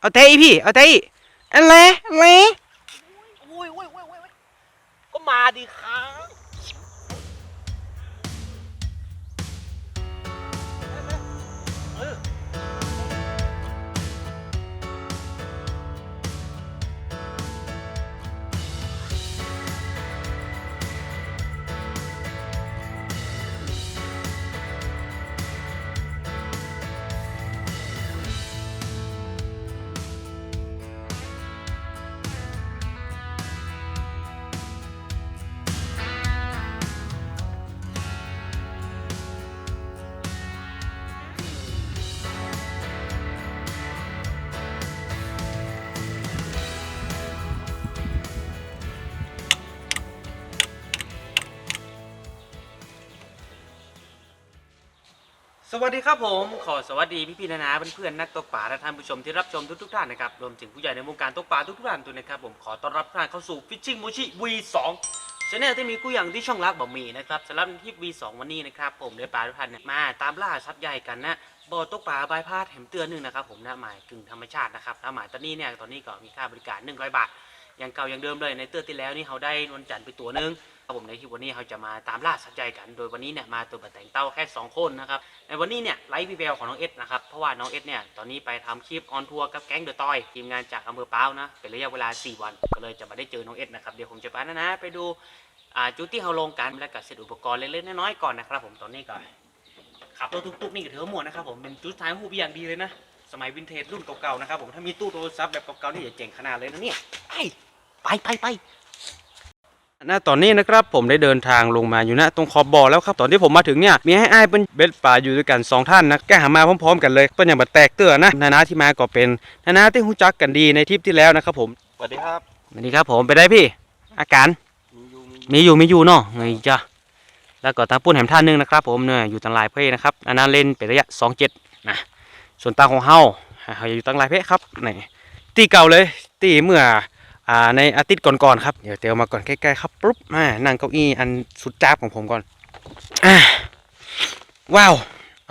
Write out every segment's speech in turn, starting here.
เอาเตะอีพี่ เอาเตะอีอะไรอะไรโอ้ยโอ้ยโอ้ยโอ้ยโอ้ยก็มาดิ สวัสดีครับผมขอสวัสดีพี่พี่ๆนานาเพื่อนๆนักตกปลาและท่านผู้ชมที่รับชมทุกๆท่านนะครับรวมถึงผู้ใหญ่ในวงการตกปลาทุกๆท่านด้วยนะครับผมขอต้อนรับทุกท่านเข้าสู่ Fishing Mochi V2 ชแนลที่มีกู้อย่างที่ช่องรักบ่มีนะครับสำหรับที่ V2 วันนี้นะครับผมได้ปลาทุกท่านเนี่ยมาตามล่าซัดใหญ่กันนะบ่อตกปลาบายพาดแหมเตือนหนึ่งนะครับผมนะหมายกึ่งธรรมชาตินะครับนะหมายตอนนี้เนี่ยตอนนี้ก็มีค่าบริการ100บาทอย่างเก่าอย่างเดิมเลยในเตือนที่แล้วนี่เขาได้นวลจันทร์ไปตัวหนึง ครับผมในคลิปวันนี้เขาจะมาตามล่าสัตว์ใหญ่กัน โดยวันนี้เนี่ยมาตัวบัตแต่งเต้าแค่สองคนนะครับในวันนี้เนี่ยไลฟ์วีแววของน้องเอสนะครับเพราะว่าน้องเอสเนี่ยตอนนี้ไปทำคลิปออนทัวร์กับแก๊งเดอะตอยทีมงานจากอำเภอเป้านะเป็นระยะเวลา 4 วันก็เลยจะมาได้เจอน้องเอสนะครับเดี๋ยวผมจะไปนะนะไปดูจุดที่เขาลงกันและกับเสร็จอุปกรณ์เล็กๆน้อยๆก่อนนะครับผมตอนนี้ก่อนขับรถตุกๆนี่ก็ถือว่าหมวดนะครับผมเป็นจุดท้ายหูปอย่างดีเลยนะสมัยวินเทจรุ่นเก่าๆนะครับผมถ้ามีตู้โทรศัพท์แบบเก่าๆนี่จะเจ๋งขนาดเลยนะเนี่ยไปไปไปไป ณตอนนี้นะครับผมได้เดินทางลงมาอยู่ณตรงขอบบ่อแล้วครับตอนที่ผมมาถึงเนี่ยมีให้อ้ายเป็นเบ็ดป่าอยู่ด้วยกันสองท่านนะแกหามาพร้อมๆกันเลยเปิ้นอย่างบัดแตกเตือนะนานาที่มาก็เป็นนานาที่รู้จักกันดีในทริปที่แล้วนะครับผมสวัสดีครับสวัสดีครับผมไปได้พี่ อาการมีอยู่มีมีอยู่มีอยู่เนาะไงจ้ะแล้วก็ตาปุ้นแหมท่านหนึงนะครับผมเนี่ยอยู่ตั้งหลายเพศนะครับอันนั้นเล่นเป็นระยะสองเจ็ดนะส่วนตาของเฮาเฮาอยู่ตั้งหลายเพศครับนี่ตีเก่าเลยตีเมื่อ อ่าในอาทิตย์ก่อนๆครับเดี๋ยวเตียวมาก่อนใกล้ๆครับปุ๊บอ่านั่งเก้าอี้อันสุดจ้าบของผมก่อนอ่าว้าว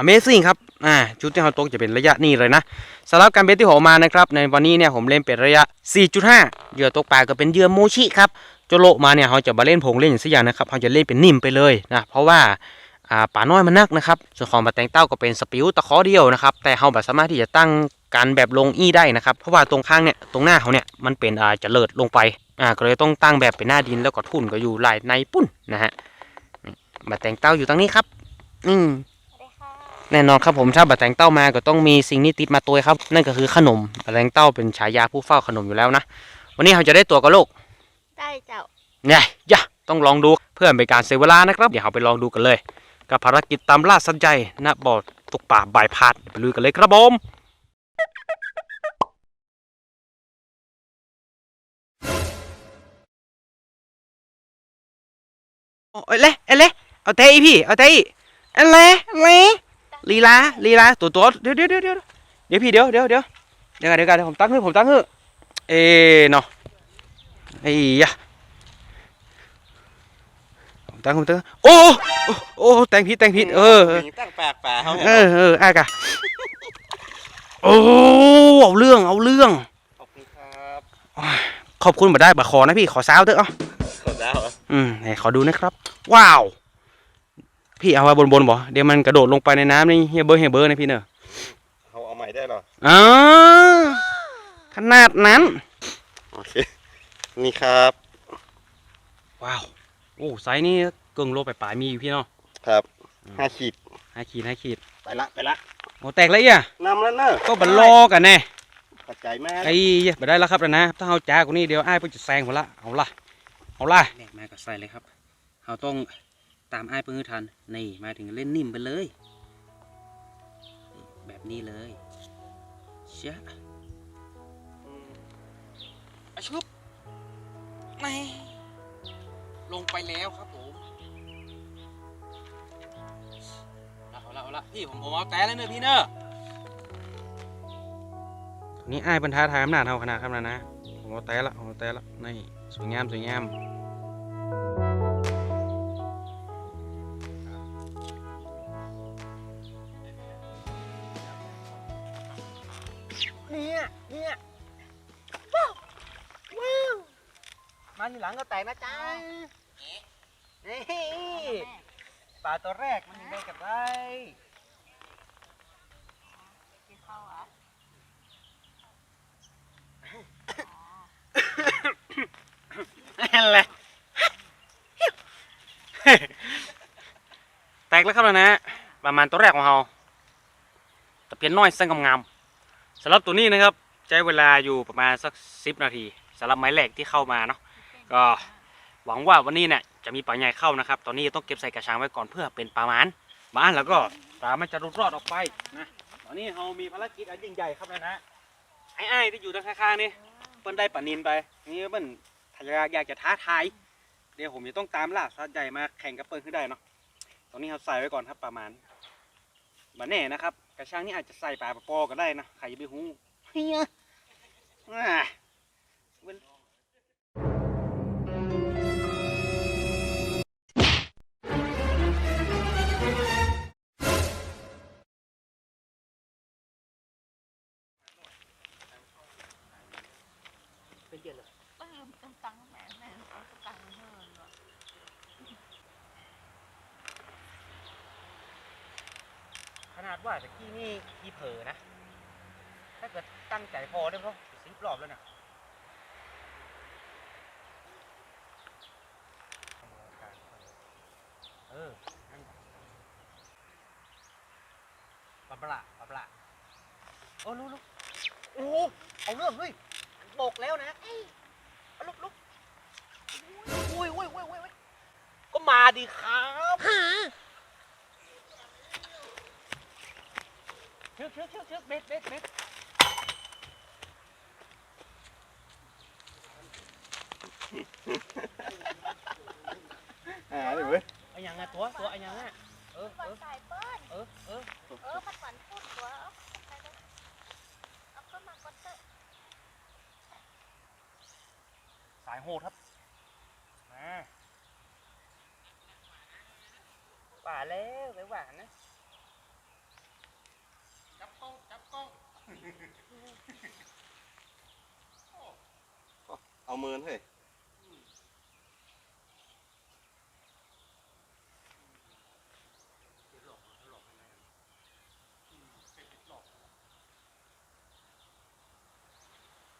Amazing ครับอ่าชุดที่เราตกจะเป็นระยะนี้เลยนะสำหรับการเบสที่ผมเอมานะครับ ในวันนี้เนี่ยผมเล่นเป็นระยะ 4.5 เหยื่อตกปลาก็เป็นเหยื่อโมชิครับโจโลมาเนี่ยเขาจะมาเล่นผงเล่นอย่างสักอย่างนะครับเขาจะเล่นเป็นนิ่มไปเลยนะเพราะว่าอ่าป่าน้อยมันนักนะครับส่วนของปลาแตงเต้าก็เป็นสปิวตะขอเดียวนะครับแต่เขาแบบสามารถที่จะตั้ง การแบบลงอี้ได้นะครับ เพราะว่าตรงข้างเนี่ยตรงหน้าเขาเนี่ยมันเป็นอ่าจะเลิดลงไปอ่าก็เลยต้องตั้งแบบเป็นหน้าดินแล้วก็ทุ่นก็อยู่หลายในปุ้นนะฮะนี่ปลาแตงเต้าอยู่ตรงนี้ครับอืมแน่นอนครับผมถ้าปลาแตงเต้ามาก็ต้องมีสิ่งนี้ติดมาตัวครับ นั่นก็คือขนมปลาแตงเต้าเป็นฉายาผู้เฝ้าขนมอยู่แล้วนะวันนี้เขาจะได้ตัวกับโลกได้เจ้าเนี่ยย่าต้องลองดูเพื่อเป็นการเสียเวลานะครับเดี๋ยวเราไปลองดูกันเลย กับภารกิจตามล่าสัญใจณบ่อตกป่าบายพาดเดี๋ยวไปลุยกันเลยครับผม โอ้ยเละเอ้ยเละเอาเตะอีพี่เอาเตะอีเอ้ยเละเละลีลาลีลาตัวตัวเดี๋ยวเดี๋ยวเดี๋ยวเดี๋ยวเดี๋ยวพี่เดี๋ยวเดี๋ยวเดี๋ยวเดี๋ยวกันเดี๋ยวกันเดี๋ยวผมตั้งให้ผมตั้งให้เอ้เนาะไอ้ยะผมตั้งผมตั้งโอ้โอ้โอ้แต่งผิดแต่งผิดเออเออตั้งแปลกแปลกเขาเออเอออากะโอ้เอาเรื่องเอาเรื่องขอบคุณครับขอบคุณมาได้บัขอนะพี่ขอสาวเถอะเอ้าขอบแล้วเหร ออืมไหนขอดูนะครับ ว้าว พี่เอาไว้บนบนๆบ่เดี๋ยวมันกระโดดลงไปในน้ำนี่เฮียเบอร์เฮียเบอร์นะพี่เนอะเขาเอาใหม่ได้เหรออ๋อขนาดนั้น โอเค นี่ครับ ว้าว โอ้ไซส์นี่เกิงโลไปปลายๆมีอยู่พี่เนาะ ครับห้าขีดห้าขีดห้าขีด ไปละไปละโอ้แตกเลยอะนำแล้วเนอะก็บันลอกันแน่ขอบใจแม่ไอ้เหี้ยไปได้แล้วครับนะ ถ้าเอาจ้ากว่านี้เดี๋ยวไอ้ายเพิ่งจะแซงผมละ เอาละ เอาละแม่มาก็ใส่เลยครับเราต้องตามไอ้ายเพิ่งให้ทันนี่มาถึงเล่นนิ่มไปเลยนี่แบบนี้เลยเชะอาชุบไม่ลงไปแล้วครับผมเอาละเอาละพี่ผมผมเอาแต่แล้วเนอะพี่เนอะนี่ไอ้ายบรรทัดทายอำนาจเท่าขนาดครับนะนะผมเอาแต่ละผมเอาแต่ละนี่สวยงามสวยงาม ทีหลังก็แตกนะจ๊ะนี่ปลาตัวแรกมันยังได้กับไรกินข้าวเหรอนั่นแหละแตกแล้วครับนะ ประมาณตัวแรกของเราตะเพียนน้อยเส้นงามๆสำหรับตัวนี้นะครับ ใช้เวลาอยู่ประมาณสักสิบนาทีสำหรับไม้แรกที่เข้ามาเนาะ ก็หวังว่าวันนี้เนี่ยจะมีปลาใหญ่เข้านะครับ ตอนนี้ต้องเก็บใส่กระชังไว้ก่อนเพื่อเป็นปลาหมานหมานแล้วก็ปลามันจะรุดรอดออกไปนะ ตอนนี้เรามีภารกิจอันยิ่งใหญ่ครับนะนะไอ้ไอ้ที่อยู่ทางข้างๆนี่เปิ้นได้ปลานินไป นี่เปิ้นถ้าอยากจะท้าทาย เดี๋ยวผมจะต้องตามล่าสัตว์ใหญ่มาแข่งกับเปิ้ลขึ้นได้เนาะ ตอนนี้เราใส่ไว้ก่อนครับประมาณมาแน่นะครับ กระชังนี่อาจจะใส่ปลาปอก็ได้นะ ใครจะไปหูเฮีย นาดว่าตะกี้นี่ขี้เผลอนะ ถ้าเกิดตั้งใจพอได้เพราะสิบรอบแล้วนะเออนั่นปลาปลาปลาปลาโอ้ลุกลุกโอ้เอาเรื่องเฮ้ยบอกแล้วนะเอ้ยลุกลุกอุ้ยอุ้ยอุ้ยอุ้ยอุ้ยก็มาดีครับ ชือกเชือกเชือกเชือกเบ็ดเบ็ดเบ็ดอ่าเลยเว้ยไอ้ยังไงตัวตัวไอ้ยังไงเออก่อเอนอสายเปิ้ลเออเออเออมันก่อนพูดตัวเอาไปเลยเอาก็มาก็เตอะสายโหดครับมาป่าแล้วไปหวานนะ จับกล้องจับ กล้องเอามือเฮ้ย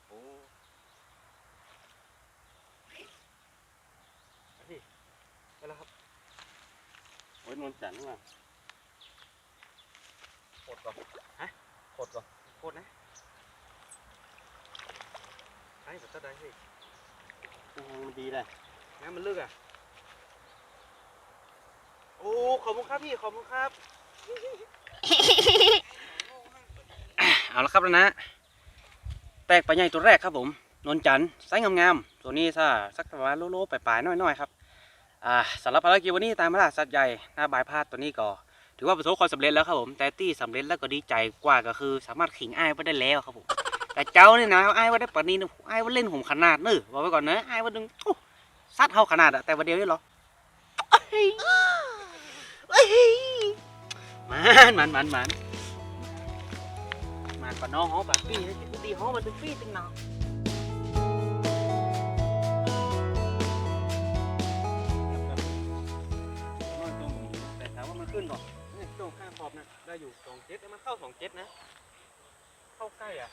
โอ้ไปแล้วครับโอ้ยนวลจันทร์ว่ะโคตรก่อนฮะโคตรก่อน โคตรนะไอ้แบบตะได้เฮ้ยอืมมันดีเลยน้ำมันลึกอะ โอ้ ขอบคุณครับพี่ ขอบคุณครับ เอาละครับแล้วนะ แตกปลาใหญ่ตัวแรกครับผม นนจันทร์ไซส์งามๆ ตัวนี้ซะสักประมาณโลๆปลายๆน้อยๆครับ อ่าสำหรับภารกิจวันนี้ตามมาล่าสัตว์ใหญ่หน้าบายพาดตัวนี้ก็ ถือว่าประสบความสำเร็จแล้วครับผมแต่ที่สำเร็จแล้วก็ดีใจกว่าก็คือ สามารถขิงอ้ายไปได้แล้วครับผมแต่เจ้านี่นะอ้ายว่าได้ปลานี้นะอ้ายว่าเล่นผมขนาดนึบอกไว้ก่อนนะอ้ายว่าดึงโอ้ซัดเท่าขนาดอะแต่วันเดียวนี่เหรอเอ้ยเอ้ยมันมันมันมันมันปะน้องเขาแบบปี้นะปกติเขามันเป็นปี้ตึงหนอแต่ถามว่ามันขึ้นหรอนี่ตรงข้างข อบนะ ได้อยู่สองเจ็ดมันเข้าสองเจ็ดนะ เข้าใกล้อะ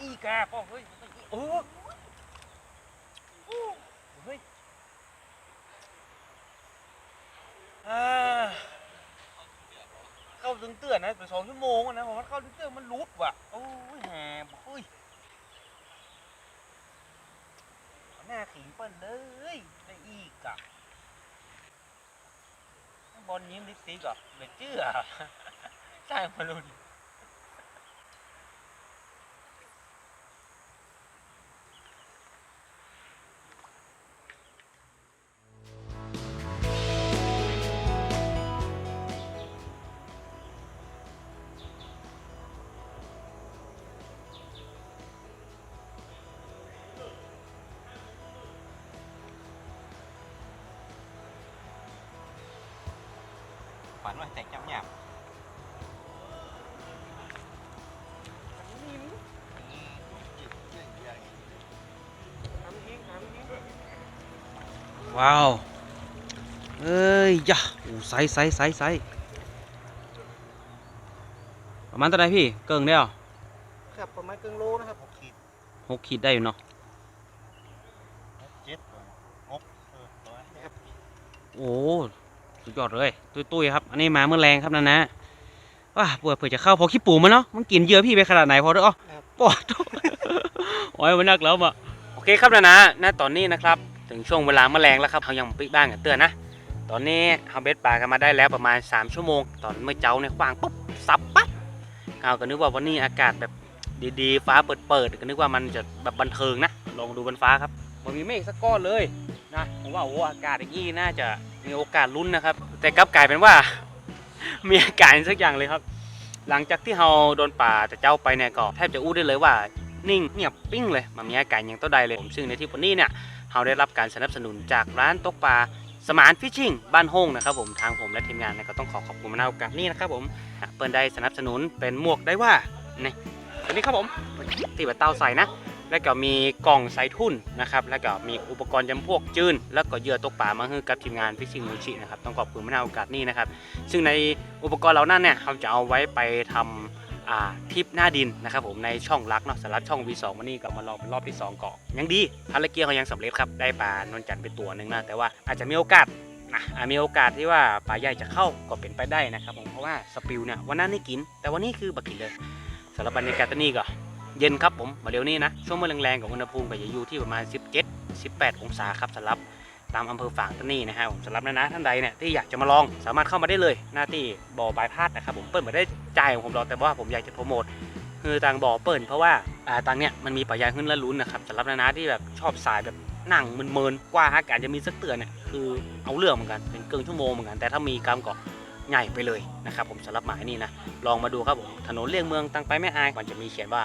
อีกาป้องเฮ้ยมันต้องอีโอ้เฮ้ยอ่าเข้าถึงเตือนนะไปสองชั่วโมงนะผมว่าเข้าถึงเตือนมันรุดว่ะโอ้ยแหมเฮ้ยเอาหน้า ขิงเปิ้นเลยได้อีกอะบอลยิ้มลิปสติกอะเหลือเชื่อใช่มาลุน ฝันว่าแตกยับยับว้าวเอ้ยยะโอ้ใสใสใสใสประมาณเท่าไหรพี่ เกิงได้หรอครับประมาณเกิงโลนะครับหกขีดหกขีดได้อยู่เนาะเจ็ดหกเออโอ้ สุดยอดเลย ตุ้ยๆครับ อันนี้มาเมื่อแรงครับนะนะว้าปวดเผื่อจะเข้าพอขี้ปูมันเนาะ มันกินเยอะพี่ไปขนาดไหนพอเด้ออ๋อปวดโอ้ยมันนักแล้วมาโอเคครับนะนะณตอนนี้นะครับ ถึงช่วงเวลาแมลงแล้วครับเขายังปิดบ้างกันเตือนนะ ตอนนี้เขาเบ็ดปลากันมาได้แล้วประมาณ 3 ชั่วโมง ตอนเมื่อเจ้าเนี่ยควางปุ๊บซับปั๊บเขาก็นึกว่าวันนี้อากาศแบบดีๆ ฟ้าเปิดๆก็นึกว่ามันจะแบบบันเทิงนะ ลองดูบนฟ้าครับมันมีเมฆสักก้อนเลยนะ ผมว่าโอ้อากาศอย่างนี้น่าจะ มีโอกาสลุ้นนะครับ แต่กลับกลายเป็นว่า มีอาการสักอย่างเลยครับ หลังจากที่เราโดนป่าจะเจ้าไปเนี่ยก็แทบจะอู้ได้เลยว่า นิ่งเงียบปิ้งเลยมันมีอาการอย่างต้นใดเลยผมซึ่งในที่วันนี้เนี่ยเราได้รับการสนับสนุนจากร้านตกปลาสมานฟิชชิ่งบ้านห้องนะครับผมทางผมและทีมงานก็ต้องขอขอบคุณมาณโอกาสนี้นะครับผมเปิดได้สนับสนุนเป็นหมวกได้ว่านี่ตัวนี้ครับผมตีบัตเต้าใส่นะ แล้วก็มีกล่องใส่ทุ่นนะครับ แล้วก็มีอุปกรณ์จำพวกจืนแล้วก็เหยื่อตกปลามาให้กับทีมงานฟิชชิ่งมูชินะครับต้องขอบคุณมาณโอกาสนี้นะครับ ซึ่งในอุปกรณ์เหล่านั้นเนี่ยเราจะเอาไว้ไปทำอ่าทริปหน้าดินนะครับผมในช่องรักเนาะสำหรับช่อง V2 วันนี้ก็มาลองเป็นรอบที่2เกาะยังดีภารกิจเขายังสำเร็จครับได้ปลานวลจันทร์ไปตัวหนึ่งนะแต่ว่าอาจจะมีโอกาสนะอาจมีโอกาสที่ว่าปลาใหญ่จะเข้าก็เป็นไปได้นะครับผมเพราะว่าสปิลเนี่ยวันนั้นได้กิน แต่วันนี้คือบักกินเลยสำหรับบรรยากาศตอนนี้ก็ เย็นครับผมมาเดี๋ยวนี้นะ ช่วงเมื่อแรงๆของอุณหภูมิก็จะอยู่ที่ประมาณ 17 18 องศาครับสำหรับตามอำเภอฝางตะนี่นะครับผมสำหรับนะนะท่านใดเนี่ยที่อยากจะมาลองสามารถเข้ามาได้เลย หน้าที่บ่อบายพาดนะครับผมเปิดมาได้จ่ายของผมหรอกแต่ว่าผมอยากจะโปรโมทคือทางบ่อเปิดเพราะว่าอ่าทางเนี่ยมันมีปลายางขึ้นและลุ้นนะครับสำหรับนะนะที่แบบชอบสายแบบนั่งมันเมินๆกว่าอากาศจะมีสักเตือนเนี่ยคือเอาเรื่องเหมือนกันเป็นเกินชั่วโมงเหมือนกันแต่ถ้ามีกำก็ใหญ่ไปเลยนะครับผมสำหรับหมายนี่นะลองมาดูครับผมถนนเลี่ยงเมืองตั้งไปไม่อายมันจะมีเขียนว่า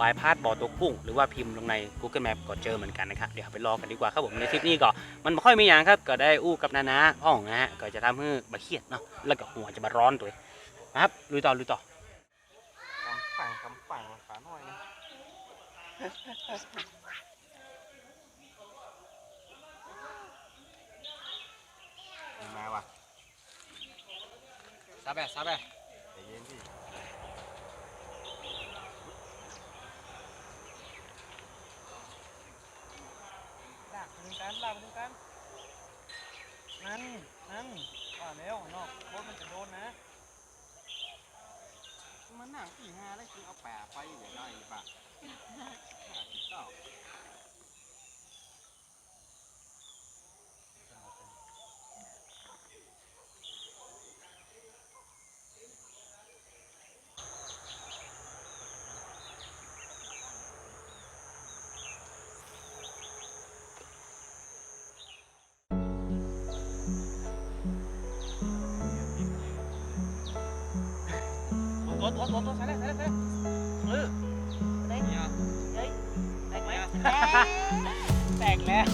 วายพาดบ่อตัวกุ้ง หรือว่าพิมพ์ลงใน Google Map ก็เจอเหมือนกันนะครับเดี๋ยวไปรอกันดีกว่าครับผมในทริปนี้ก็มันไม่ค่อยมีอย่างครับก็ได้อู้กับนานาพ่องนะฮะก็จะทำให้บะเครียดเนาะแล้วก็หัวจะมาร้อนตัวเองนะครับลุยต่อลุยต่อกำฝั่งกำฝั่งขาหน่อยนะมาว่ะซับแบบซับแบบใจเย็นพี่ ลากไปถึงกันลากไปถึงกัน นั่น นั่นว่าแล้วนอกรถมันจะโดนนะ มันนั่งที่ห้าแล้วคือเอาแปะไปอย่างไรปะเก้า ตัวตัวตัวตัวใส่เลยใส่เลยใส่เลยเออเฮ้ยเนี่ยเฮ้ยแตกไหมแตกแล้ว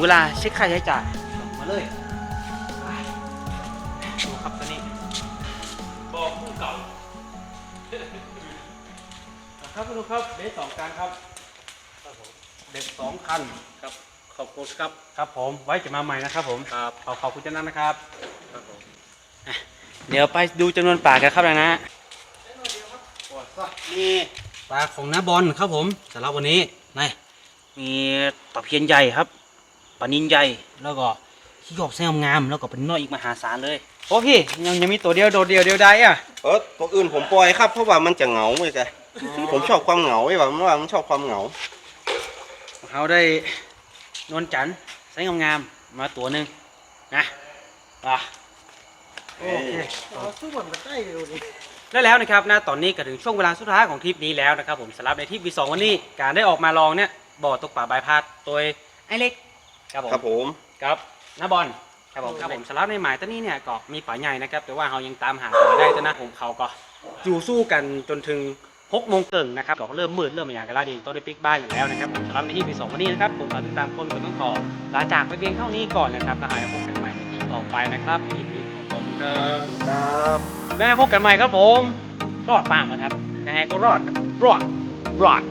เวลาเช็คค่าใช้จ่ายมาเลยดูครับตัวนี้บอกผู้เก่าครับทุกครับเบสสองการครับเด็กสองคันครับขอบคุณครับครับผมไว้จะมาใหม่นะครับผมครับขอขอบคุณเจ้านั้นนะครับครับผมเดี๋ยวไปดูจำนวนปลากันครับนะนะนี่ปลาของน้าบอลครับผมสำหรับวันนี้นี่มีตะเพียนใหญ่ครับ ปลานินใหญ่แล้วก็ขี้หยอบแซงงามๆแล้วก็เป็นน้อยอีกมหาศาลเลยโอ้พี่ยังยังมีตัวเดียวโดดเดียวเดียวได้อะเออตัวอื่นผมปล่อยครับเพราะว่ามันจะเหงาไงจ้ะผมชอบความเหงาไอ้ว่ามันว่ามันชอบความเหงาเขาได้นวลจันทร์ไซส์งามๆมาตัวหนึ่งนะอะโอเคเราสู้เหมือนกันได้เลยดูดิและแล้วนะครับนะตอนนี้ก็ถึงช่วงเวลาสุดท้ายของทริปนี้แล้วนะครับผมสำหรับในทริปวีสองวันนี้การได้ออกมาลองเนี่ยบ่อตกป่าบายพาดโดยไอ้เล็ก ครับผมครับผมครับน้าบอลครับผมครับผมสำหรับในหมายตอนนี้เนี่ยก็มีป่าใหญ่นะครับ แต่ว่าเรายังตามหาตัวไม่ได้แต่นะผมเขาก็อยู่สู้กันจนถึงหกโมงเกิงนะครับก็เริ่มมืดเริ่มอย่างกันแล้วดีต้องได้ปิกบ้านอยู่แล้วนะครับผมสำหรับในที่ปีสองวันนี้นะครับผมขอติดตามคนก็ต้องขอลาจากไปเพียงเท่านี้ก่อนนะครับแล้วหายพบกันใหม่ในที่ต่อไปนะครับที่ปีของผมครับครับแล้วพบกันใหม่ครับผมรอดปากนะครับยังไงก็รอดครับรอดรอด